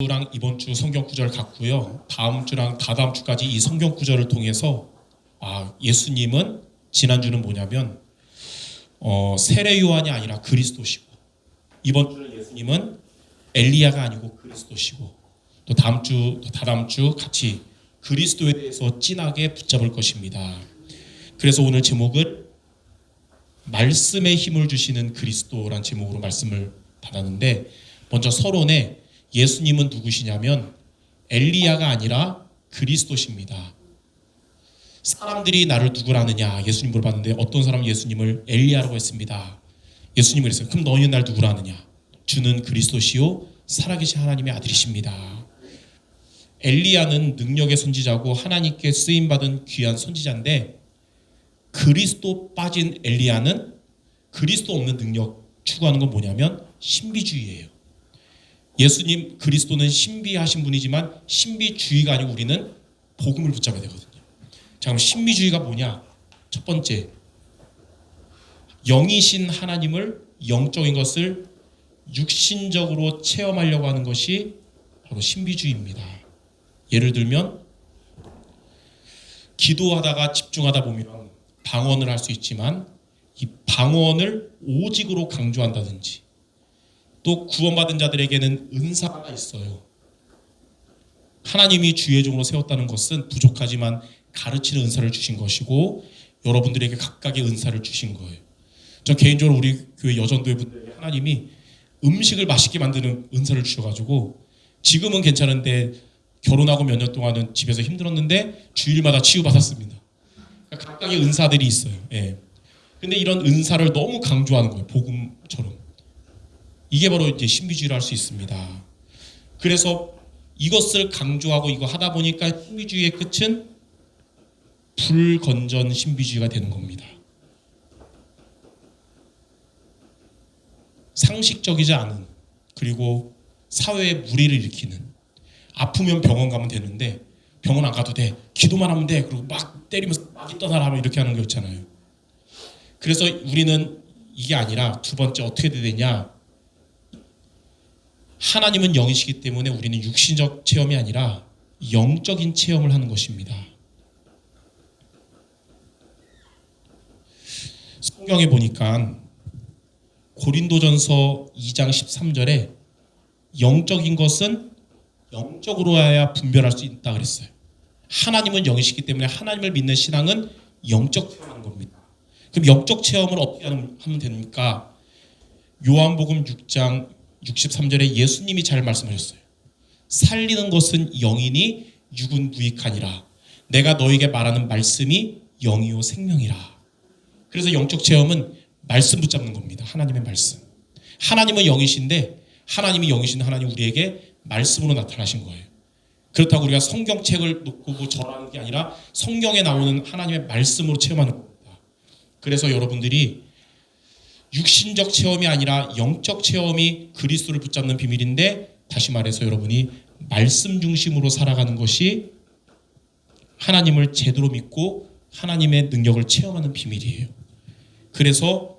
주랑 이번 주 성경 구절 같고요. 다음 주랑 다다음 주까지 이 성경 구절을 통해서 아 예수님은 지난 주는 뭐냐면 어, 세례 요한이 아니라 그리스도시고 이번 주는 예수님은 엘리야가 아니고 그리스도시고 또 다음 주, 또 다다음 주 같이 그리스도에 대해서 진하게 붙잡을 것입니다. 그래서 오늘 제목을 말씀의 힘을 주시는 그리스도란 제목으로 말씀을 받았는데 먼저 서론에 예수님은 누구시냐면 엘리야가 아니라 그리스도십니다. 사람들이 나를 누구라느냐 예수님 물어봤는데 어떤 사람은 예수님을 엘리야라고 했습니다. 예수님이 그랬어요. 그럼 너희는 날 누구라느냐? 주는 그리스도시요 살아계신 하나님의 아들이십니다. 엘리야는 능력의 선지자고 하나님께 쓰임 받은 귀한 선지자인데 그리스도 빠진 엘리야는 그리스도 없는 능력 추구하는 건 뭐냐면 신비주의예요. 예수님 그리스도는 신비하신 분이지만 신비주의가 아니고 우리는 복음을 붙잡아야 되거든요. 자 그럼 신비주의가 뭐냐? 첫 번째 영이신 하나님을 영적인 것을 육신적으로 체험하려고 하는 것이 바로 신비주의입니다. 예를 들면 기도하다가 집중하다 보면 방언을 할 수 있지만 이 방언을 오직으로 강조한다든지 또 구원받은 자들에게는 은사가 있어요. 하나님이 주의 종으로 세웠다는 것은 부족하지만 가르치는 은사를 주신 것이고 여러분들에게 각각의 은사를 주신 거예요. 저 개인적으로 우리 교회 여전도회 분들에게 하나님이 음식을 맛있게 만드는 은사를 주셔가지고 지금은 괜찮은데 결혼하고 몇 년 동안은 집에서 힘들었는데 주일마다 치유받았습니다. 그러니까 각각의 은사들이 있어요. 예. 근데 이런 은사를 너무 강조하는 거예요. 복음처럼. 이게 바로 이제 신비주의를 할수 있습니다. 그래서 이것을 강조하고 이거 하다 보니까 신비주의의 끝은 불건전 신비주의가 되는 겁니다. 상식적이지 않은 그리고 사회에 무리를 일으키는 아프면 병원 가면 되는데 병원 안 가도 돼 기도만 하면 돼 그리고 막 때리면서 막 떠나라 하면 이렇게 하는 거 있잖아요. 그래서 우리는 이게 아니라 두 번째 어떻게 되냐 하나님은 영이시기 때문에 우리는 육신적 체험이 아니라 영적인 체험을 하는 것입니다. 성경에 보니까 고린도전서 2장 13절에 영적인 것은 영적으로 해야 분별할 수 있다 그랬어요. 하나님은 영이시기 때문에 하나님을 믿는 신앙은 영적 체험하는 겁니다. 그럼 영적 체험을 어떻게 하면 됩니까? 요한복음 6장 63절에 예수님이 잘 말씀하셨어요. 살리는 것은 영이니 육은 무익하니라. 내가 너에게 말하는 말씀이 영이요 생명이라. 그래서 영적 체험은 말씀 붙잡는 겁니다. 하나님의 말씀. 하나님은 영이신데 하나님이 영이신 하나님 우리에게 말씀으로 나타나신 거예요. 그렇다고 우리가 성경책을 놓고 뭐 절하는 게 아니라 성경에 나오는 하나님의 말씀으로 체험하는 겁니다. 그래서 여러분들이 육신적 체험이 아니라 영적 체험이 그리스도를 붙잡는 비밀인데 다시 말해서 여러분이 말씀 중심으로 살아가는 것이 하나님을 제대로 믿고 하나님의 능력을 체험하는 비밀이에요. 그래서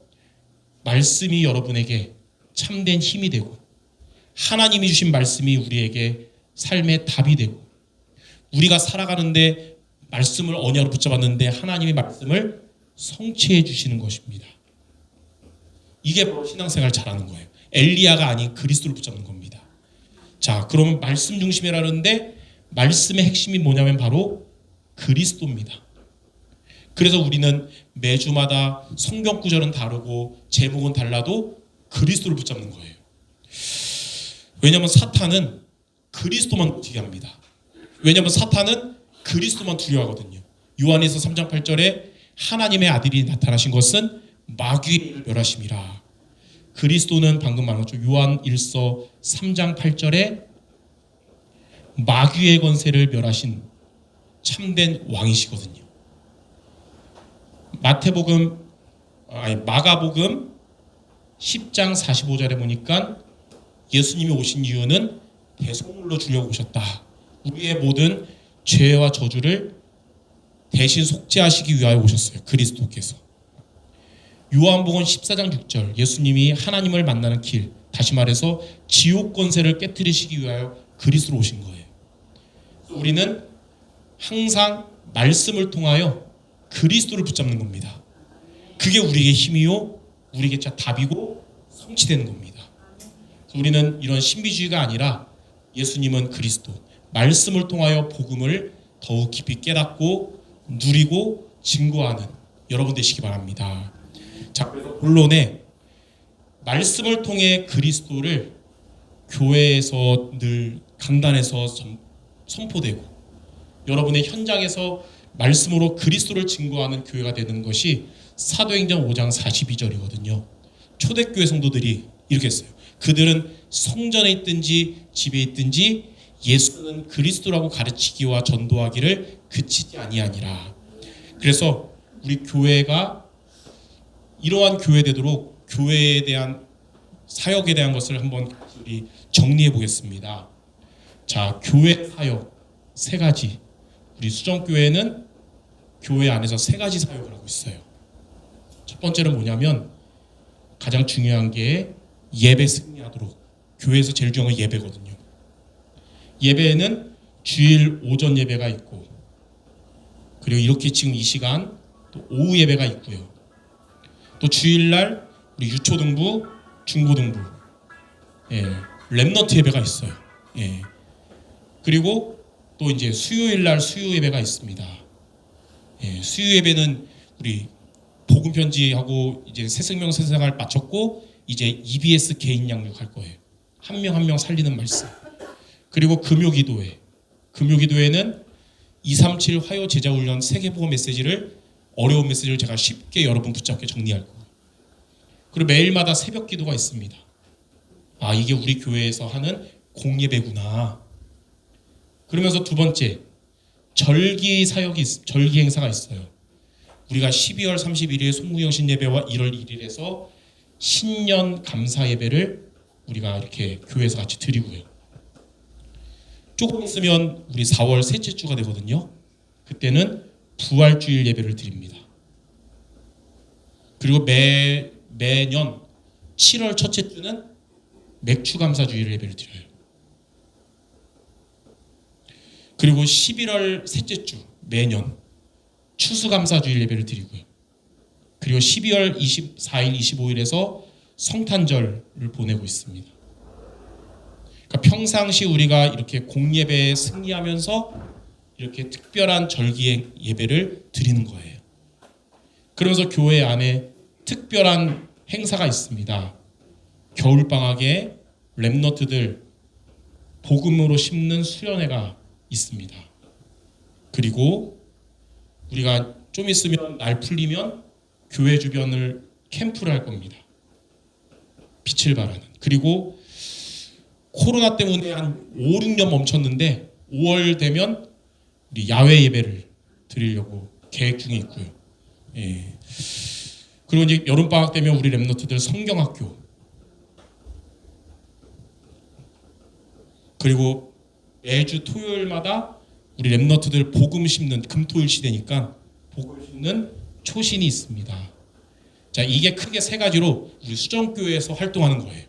말씀이 여러분에게 참된 힘이 되고 하나님이 주신 말씀이 우리에게 삶의 답이 되고 우리가 살아가는데 말씀을 언어로 붙잡았는데 하나님의 말씀을 성취해 주시는 것입니다. 이게 바로 신앙생활 잘하는 거예요. 엘리야가 아닌 그리스도를 붙잡는 겁니다. 자, 그러면 말씀 중심이라는데 말씀의 핵심이 뭐냐면 바로 그리스도입니다. 그래서 우리는 매주마다 성경 구절은 다르고 제목은 달라도 그리스도를 붙잡는 거예요. 왜냐하면 사탄은 그리스도만 놓치게 합니다. 왜냐하면 사탄은 그리스도만 두려워하거든요. 요한에서 3장 8절에 하나님의 아들이 나타나신 것은 마귀의 멸하심이라. 그리스도는 방금 말한 것처럼 요한 1서 3장 8절에 마귀의 권세를 멸하신 참된 왕이시거든요. 마태복음 아니 마가복음 10장 45절에 보니까 예수님이 오신 이유는 대속물로 주려고 오셨다. 우리의 모든 죄와 저주를 대신 속죄하시기 위하여 오셨어요. 그리스도께서. 요한복음 14장 6절 예수님이 하나님을 만나는 길 다시 말해서 지옥 권세를 깨뜨리시기 위하여 그리스도로 오신 거예요. 우리는 항상 말씀을 통하여 그리스도를 붙잡는 겁니다. 그게 우리에게 힘이요, 우리에게 자 답이고 성취되는 겁니다. 우리는 이런 신비주의가 아니라 예수님은 그리스도, 말씀을 통하여 복음을 더욱 깊이 깨닫고 누리고 증거하는 여러분 되시기 바랍니다. 자, 그래서 본론에 말씀을 통해 그리스도를 교회에서 늘 강단에서 선- 선포되고 여러분의 현장에서 말씀으로 그리스도를 증거하는 교회가 되는 것이 사도행전 5장 42절이거든요. 초대교회 성도들이 이렇게 했어요. 그들은 성전에 있든지 집에 있든지 예수는 그리스도라고 가르치기와 전도하기를 그치지 아니하니라. 그래서 우리 교회가 이러한 교회 되도록 교회에 대한 사역에 대한 것을 한번 우리 정리해 보겠습니다. 자, 교회 사역 세 가지. 우리 수정교회는 교회 안에서 세 가지 사역을 하고 있어요. 첫 번째는 뭐냐면 가장 중요한 게 예배 승리하도록 교회에서 제일 중요한 건 예배거든요. 예배에는 주일 오전 예배가 있고 그리고 이렇게 지금 이 시간 또 오후 예배가 있고요. 또 주일날 우리 유초등부, 중고등부, 예, 랩너트 예배가 있어요. 예. 그리고 또 이제 수요일날 수요 예배가 있습니다. 예, 수요 예배는 우리 복음 편지하고 이제 새 생명 새 생활 마쳤고 이제 EBS 개인 양육 할 거예요. 한 명 한 명 살리는 말씀. 그리고 금요 기도회. 금요 기도회는 237 화요 제자 훈련 세계 보험 메시지를 어려운 메시지를 제가 쉽게 여러분 붙잡게 정리할 거예요. 그리고 매일마다 새벽 기도가 있습니다. 아, 이게 우리 교회에서 하는 공예배구나. 그러면서 두 번째, 절기 사역이 있- 절기 행사가 있어요. 우리가 12월 31일 송구영 신 예배와 1월 1일에서 신년 감사 예배를 우리가 이렇게 교회에서 같이 드리고요. 조금 있으면 우리 4월 셋째 주가 되거든요. 그때는 부활주일 예배를 드립니다. 그리고 매 매년 7월 첫째 주는 맥주 감사 주일 예배를 드려요. 그리고 11월 셋째 주 매년 추수감사 주일 예배를 드리고요. 그리고 12월 24일, 25일에서 성탄절을 보내고 있습니다. 그러니까 평상시 우리가 이렇게 공예배에 승리하면서 이렇게 특별한 절기 예배를 드리는 거예요. 그러면서 교회 안에 특별한 행사가 있습니다. 겨울 방학에 랩너트들 복음으로 심는 수련회가 있습니다. 그리고 우리가 좀 있으면 날 풀리면 교회 주변을 캠프를 할 겁니다. 빛을 발하는. 그리고 코로나 때문에 한 5, 6년 멈췄는데 5월 되면 우리 야외 예배를 드리려고 계획 중에 있고요. 예. 그리고 이제 여름 방학 되면 우리 랩노트들 성경학교 그리고 매주 토요일마다 우리 랩너트들 복음 심는 금토일 시대니까 복음 심는 초신이 있습니다. 자 이게 크게 세 가지로 우리 수정교회에서 활동하는 거예요.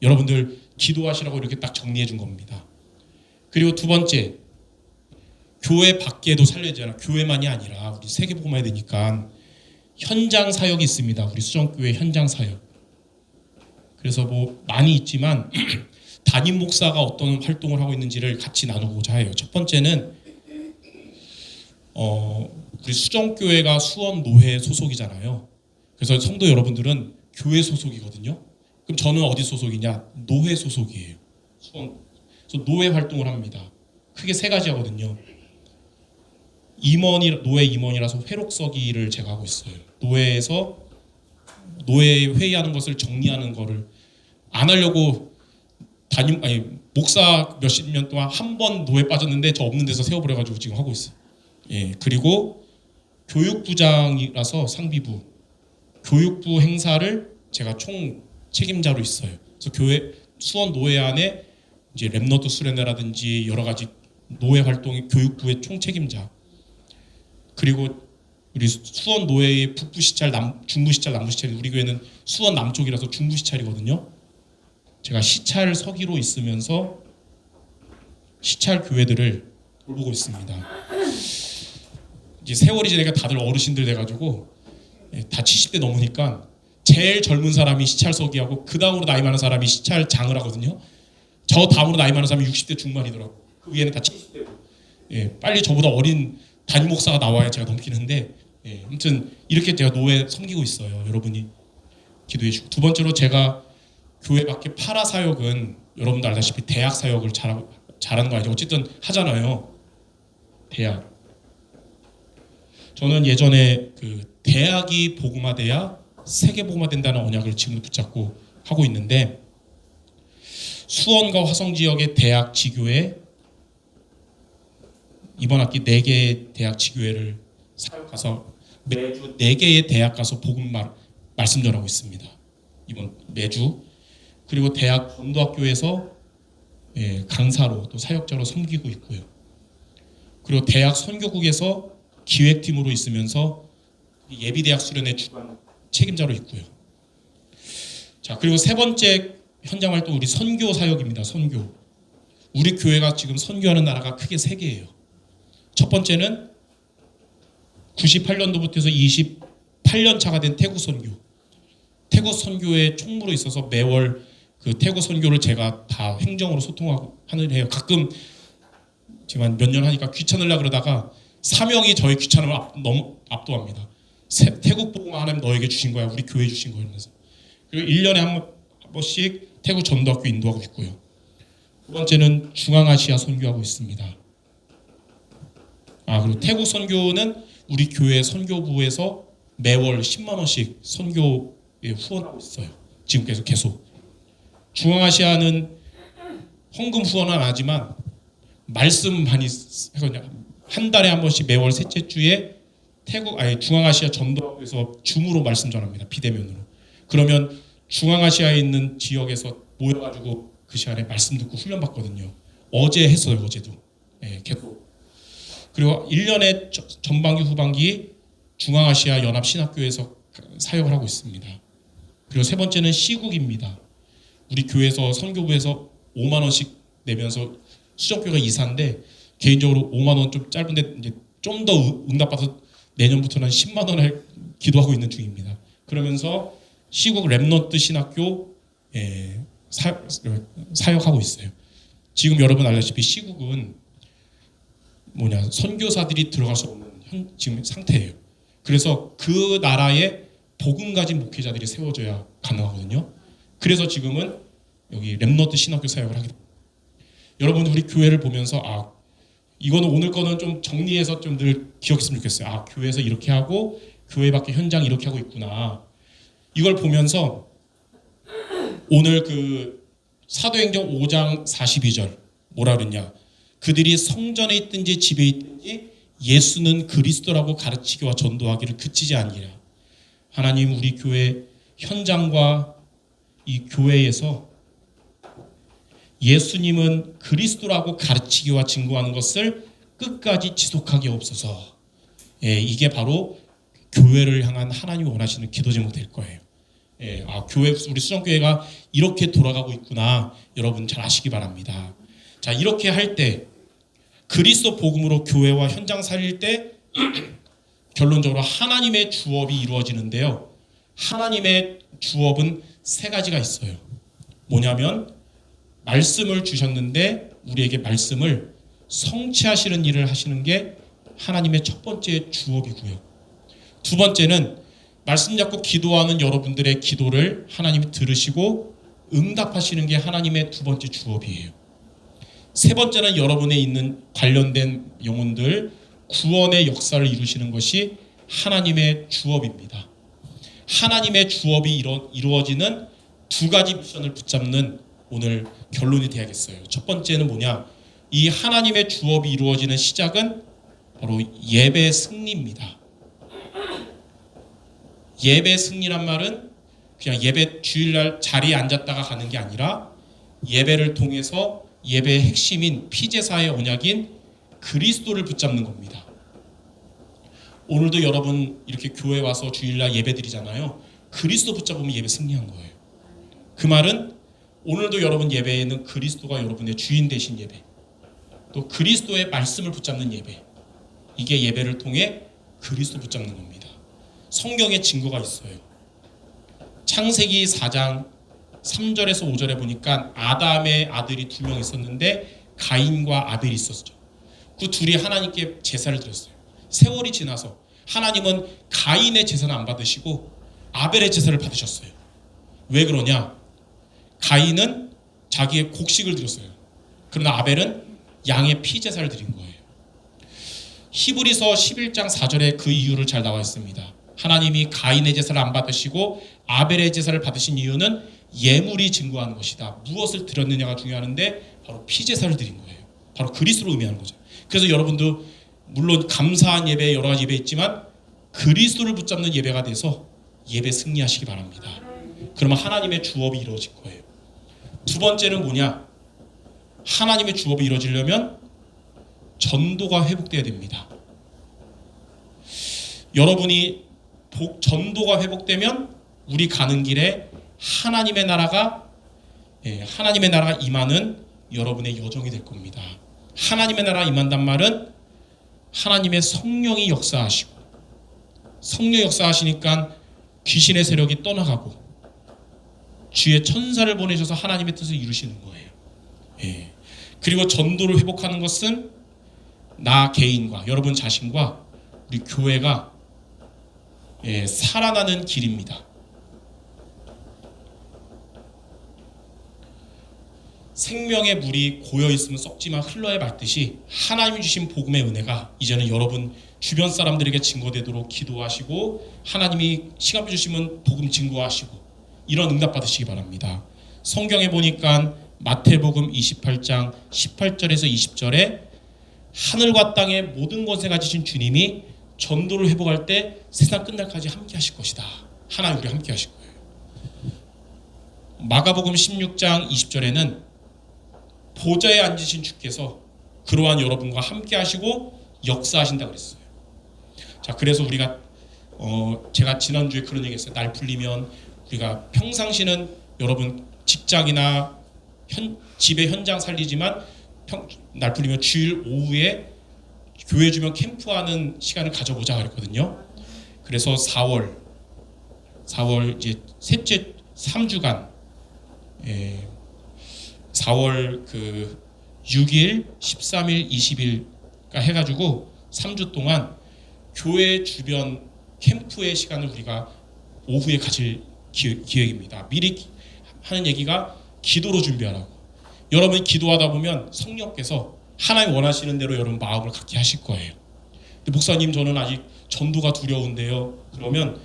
여러분들 기도하시라고 이렇게 딱 정리해 준 겁니다. 그리고 두 번째 교회 밖에도 살려야 되잖아. 교회만이 아니라 우리 세계 복음해야 되니까 현장 사역이 있습니다. 우리 수정교회 현장 사역. 그래서 뭐 많이 있지만 담임 목사가 어떤 활동을 하고 있는지를 같이 나누고자 해요. 첫 번째는 어, 우리 수정교회가 수원 노회 소속이잖아요. 그래서 성도 여러분들은 교회 소속이거든요. 그럼 저는 어디 소속이냐? 노회 소속이에요. 수원. 그래서 노회 활동을 합니다. 크게 세 가지 하거든요. 임원이 노회 임원이라서 회록서기를 제가 하고 있어요. 노회에서 노회 회의하는 것을 정리하는 거를 안 하려고 담임 아니 목사 몇십 년 동안 한 번 노예 빠졌는데 저 없는 데서 세워버려 가지고 지금 하고 있어요. 예 그리고 교육부장이라서 상비부 교육부 행사를 제가 총 책임자로 있어요. 그래서 교회 수원 노예 안에 이제 랩너트 수련회라든지 여러 가지 노예 활동 교육부의 총 책임자 그리고 우리 수원 노예의 북부 시찰 남 중부 시찰 남부 시찰 우리 교회는 수원 남쪽이라서 중부 시찰이거든요. 제가 시찰 서기로 있으면서 시찰 교회들을 돌보고 있습니다. 이제 세월이 지나니까 다들 어르신들 돼가지고 예, 다 70대 넘으니까 제일 젊은 사람이 시찰 서기하고 그 다음으로 나이 많은 사람이 시찰장을 하거든요. 저 다음으로 나이 많은 사람이 60대 중반이더라고. 그 위에는 다 70대고. 예, 빨리 저보다 어린 담임 목사가 나와야 제가 넘기는데 예, 아무튼 이렇게 제가 노예 섬기고 있어요. 여러분이 기도해 주고 두 번째로 제가 교회 밖에 파라 사역은 여러분도 알다시피 대학 사역을 잘하고 잘하는 거 아니죠. 어쨌든 하잖아요. 대학. 저는 예전에 그 대학이 복음화돼야 세계 복음화된다는 언약을 지금 붙잡고 하고 있는데 수원과 화성 지역의 대학 지교회 이번 학기 4개의 대학 지교회를 사역해서 매주 4개의 대학 가서 복음 말, 말씀 전하고 있습니다. 이번 매주 그리고 대학 전도학교에서 예, 강사로 또 사역자로 섬기고 있고요. 그리고 대학 선교국에서 기획팀으로 있으면서 예비 대학 수련회 주관 책임자로 있고요. 자 그리고 세 번째 현장 활동 우리 선교 사역입니다. 선교. 우리 교회가 지금 선교하는 나라가 크게 세 개예요. 첫 번째는 98년도부터 해서 28년 차가 된 태국 선교. 태국 선교의 총무로 있어서 매월 그 태국 선교를 제가 다 행정으로 소통하고 하는 해요. 가끔 지금 몇년 하니까 귀찮으려 그러다가 사명이 저의 귀찮음을 압, 너무 압도합니다. 세- 태국 복음 하나님 너에게 주신 거야. 우리 교회 주신 거야. 이러면서. 그리고 1년에 한, 번- 한 번씩 태국 전도학교 인도하고 있고요. 두 번째는 중앙아시아 선교하고 있습니다. 아 그리고 태국 선교는 우리 교회 선교부에서 매월 10만 원씩 선교에 후원하고 있어요. 지금 계속 계속. 중앙아시아는 헌금 후원은 안 하지만 말씀 많이 해서 한 달에 한 번씩 매월 셋째 주에 태국 아니 중앙아시아 전도학교에서 줌으로 말씀 전합니다. 비대면으로. 그러면 중앙아시아에 있는 지역에서 모여가지고 그 시간에 말씀 듣고 훈련 받거든요. 어제 했어요. 어제도. 예, 계속. 그리고 1년에 전반기 후반기 중앙아시아 연합 신학교에서 사역을 하고 있습니다. 그리고 세 번째는 시국입니다. 우리 교회에서 선교부에서 5만 원씩 내면서 수정교가 이사인데 개인적으로 5만 원 좀 짧은데 이제 좀 더 응답받아서 내년부터는 10만 원을 기도하고 있는 중입니다. 그러면서 시국 랩넌트 신학교 에, 사, 사역하고 있어요. 지금 여러분 알다시피 시국은 뭐냐 선교사들이 들어갈 수 없는 현, 지금 상태예요. 그래서 그 나라에 복음 가진 목회자들이 세워져야 가능하거든요. 그래서 지금은 여기 랩너트 신학교 사역을 하게 됩니다. 여러분 우리 교회를 보면서 아 이거는 오늘 거는 좀 정리해서 좀 늘 기억했으면 좋겠어요. 아 교회에서 이렇게 하고 교회 밖에 현장 이렇게 하고 있구나. 이걸 보면서 오늘 그 사도행전 5장 42절 뭐라 그랬냐? 그들이 성전에 있든지 집에 있든지 예수는 그리스도라고 가르치기와 전도하기를 그치지 아니라 하나님 우리 교회 현장과 이 교회에서 예수님은 그리스도라고 가르치기와 증거하는 것을 끝까지 지속하게 없어서 예, 이게 바로 교회를 향한 하나님이 원하시는 기도 제목 될 거예요. 예, 아, 교회 우리 수정교회가 이렇게 돌아가고 있구나 여러분 잘 아시기 바랍니다. 자 이렇게 할 때 그리스도 복음으로 교회와 현장 살릴 때 결론적으로 하나님의 주업이 이루어지는데요. 하나님의 주업은 세 가지가 있어요. 뭐냐면 말씀을 주셨는데 우리에게 말씀을 성취하시는 일을 하시는 게 하나님의 첫 번째 주업이고요. 두 번째는 말씀 잡고 기도하는 여러분들의 기도를 하나님이 들으시고 응답하시는 게 하나님의 두 번째 주업이에요. 세 번째는 여러분에 있는 관련된 영혼들 구원의 역사를 이루시는 것이 하나님의 주업입니다. 하나님의 주업이 이루, 이루어지는 두 가지 미션을 붙잡는 오늘 결론이 돼야겠어요. 첫 번째는 뭐냐? 이 하나님의 주업이 이루어지는 시작은 바로 예배 승리입니다. 예배 승리란 말은 그냥 예배 주일날 자리에 앉았다가 가는 게 아니라 예배를 통해서 예배의 핵심인 피제사의 언약인 그리스도를 붙잡는 겁니다. 오늘도 여러분 이렇게 교회 와서 주일날 예배 드리잖아요. 그리스도 붙잡으면 예배 승리한 거예요. 그 말은 오늘도 여러분 예배에는 그리스도가 여러분의 주인 되신 예배. 또 그리스도의 말씀을 붙잡는 예배. 이게 예배를 통해 그리스도 붙잡는 겁니다. 성경에 증거가 있어요. 창세기 4장 3절에서 5절에 보니까 아담의 아들이 두 명 있었는데 가인과 아벨이 있었죠. 그 둘이 하나님께 제사를 드렸어요. 세월이 지나서 하나님은 가인의 제사는 안 받으시고 아벨의 제사를 받으셨어요. 왜 그러냐? 가인은 자기의 곡식을 드렸어요. 그러나 아벨은 양의 피 제사를 드린 거예요. 히브리서 11장 4절에 그 이유를 잘 나와 있습니다. 하나님이 가인의 제사를 안 받으시고 아벨의 제사를 받으신 이유는 예물이 증거하는 것이다. 무엇을 드렸느냐가 중요한데 바로 피 제사를 드린 거예요. 바로 그리스도를 의미하는 거죠. 그래서 여러분도 물론 감사한 예배 여러 가지 예배 있지만 그리스도를 붙잡는 예배가 돼서 예배 승리하시기 바랍니다. 그러면 하나님의 주업이 이루어질 거예요. 두 번째는 뭐냐? 하나님의 주업이 이루어지려면 전도가 회복돼야 됩니다. 여러분이 복, 전도가 회복되면 우리 가는 길에 하나님의 나라가 예, 하나님의 나라가 임하는 여러분의 여정이 될 겁니다. 하나님의 나라 임한단 말은 하나님의 성령이 역사하시고 성령 역사하시니까 귀신의 세력이 떠나가고 주의 천사를 보내셔서 하나님의 뜻을 이루시는 거예요. 예. 그리고 전도를 회복하는 것은 나 개인과 여러분 자신과 우리 교회가 예, 살아나는 길입니다. 생명의 물이 고여 있으면 썩지만 흘러야 말듯이 하나님 주신 복음의 은혜가 이제는 여러분 주변 사람들에게 증거되도록 기도하시고 하나님이 시간 주시면 복음 증거하시고 이런 응답 받으시기 바랍니다. 성경에 보니까 마태복음 28장 18절에서 20절에 하늘과 땅의 모든 것에 가지신 주님이 전도를 회복할 때 세상 끝날까지 함께 하실 것이다. 하나님 우리 함께 하실 거예요. 마가복음 16장 20절에는 보좌에 앉으신 주께서 그러한 여러분과 함께 하시고 역사하신다 그랬어요. 자, 그래서 우리가 어 제가 지난주에 그런 얘기했어요. 날 풀리면 우리가 평상시는 여러분 직장이나 현, 집의 현장 살리지만 평, 날 풀리면 주일 오후에 교회 주변 캠프하는 시간을 가져보자 그랬거든요. 그래서 4월 4월 이제 셋째 3주간 예, 4월 그 6일, 13일, 20일까 해가지고 3주 동안 교회 주변 캠프의 시간을 우리가 오후에 가질 기, 기획 입니다. 미리 하는 얘기가 기도로 준비하라고. 여러분이 기도하다 보면 성령께서 하나님 원하시는 대로 여러분 마음을 갖게 하실 거예요. 목사님 저는 아직 전도가 두려운데요. 그러면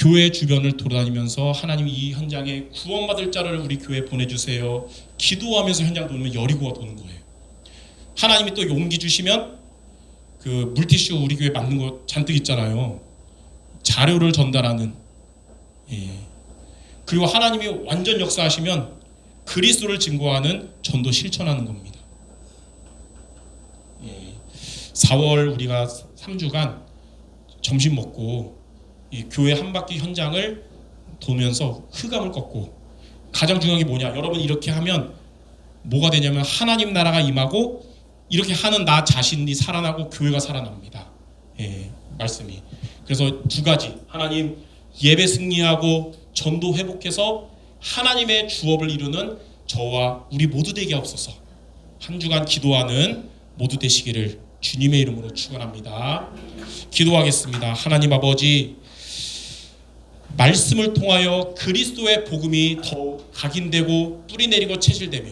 교회 주변을 돌아다니면서 하나님 이 현장에 구원받을 자를 우리 교회에 보내주세요. 기도하면서 현장 돌면 여리고가 도는 거예요. 하나님이 또 용기 주시면 그 물티슈 우리 교회 맞는 거 잔뜩 있잖아요. 자료를 전달하는 예. 그리고 하나님이 완전 역사하시면 그리스도를 증거하는 전도 실천하는 겁니다. 예. 4월 우리가 3주간 점심 먹고 이 교회 한 바퀴 현장을 돌면서 흑암을 꺾고 가장 중요한 게 뭐냐? 여러분 이렇게 하면 뭐가 되냐면 하나님 나라가 임하고 이렇게 하는 나 자신이 살아나고 교회가 살아납니다. 예, 말씀이. 그래서 두 가지. 하나님 예배 승리하고 전도 회복해서 하나님의 주업을 이루는 저와 우리 모두 되게 없어서 한 주간 기도하는 모두 되시기를 주님의 이름으로 축원합니다. 기도하겠습니다. 하나님 아버지 말씀을 통하여 그리스도의 복음이 더욱 각인되고 뿌리 내리고 체질되며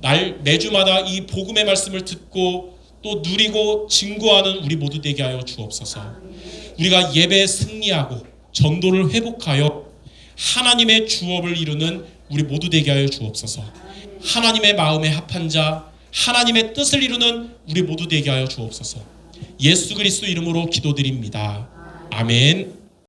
날 매주마다 이 복음의 말씀을 듣고 또 누리고 증거하는 우리 모두 되게 하여 주옵소서. 우리가 예배 승리하고 전도를 회복하여 하나님의 주업을 이루는 우리 모두 되게 하여 주옵소서. 하나님의 마음에 합한 자, 하나님의 뜻을 이루는 우리 모두 되게 하여 주옵소서. 예수 그리스도 이름으로 기도드립니다. 아멘.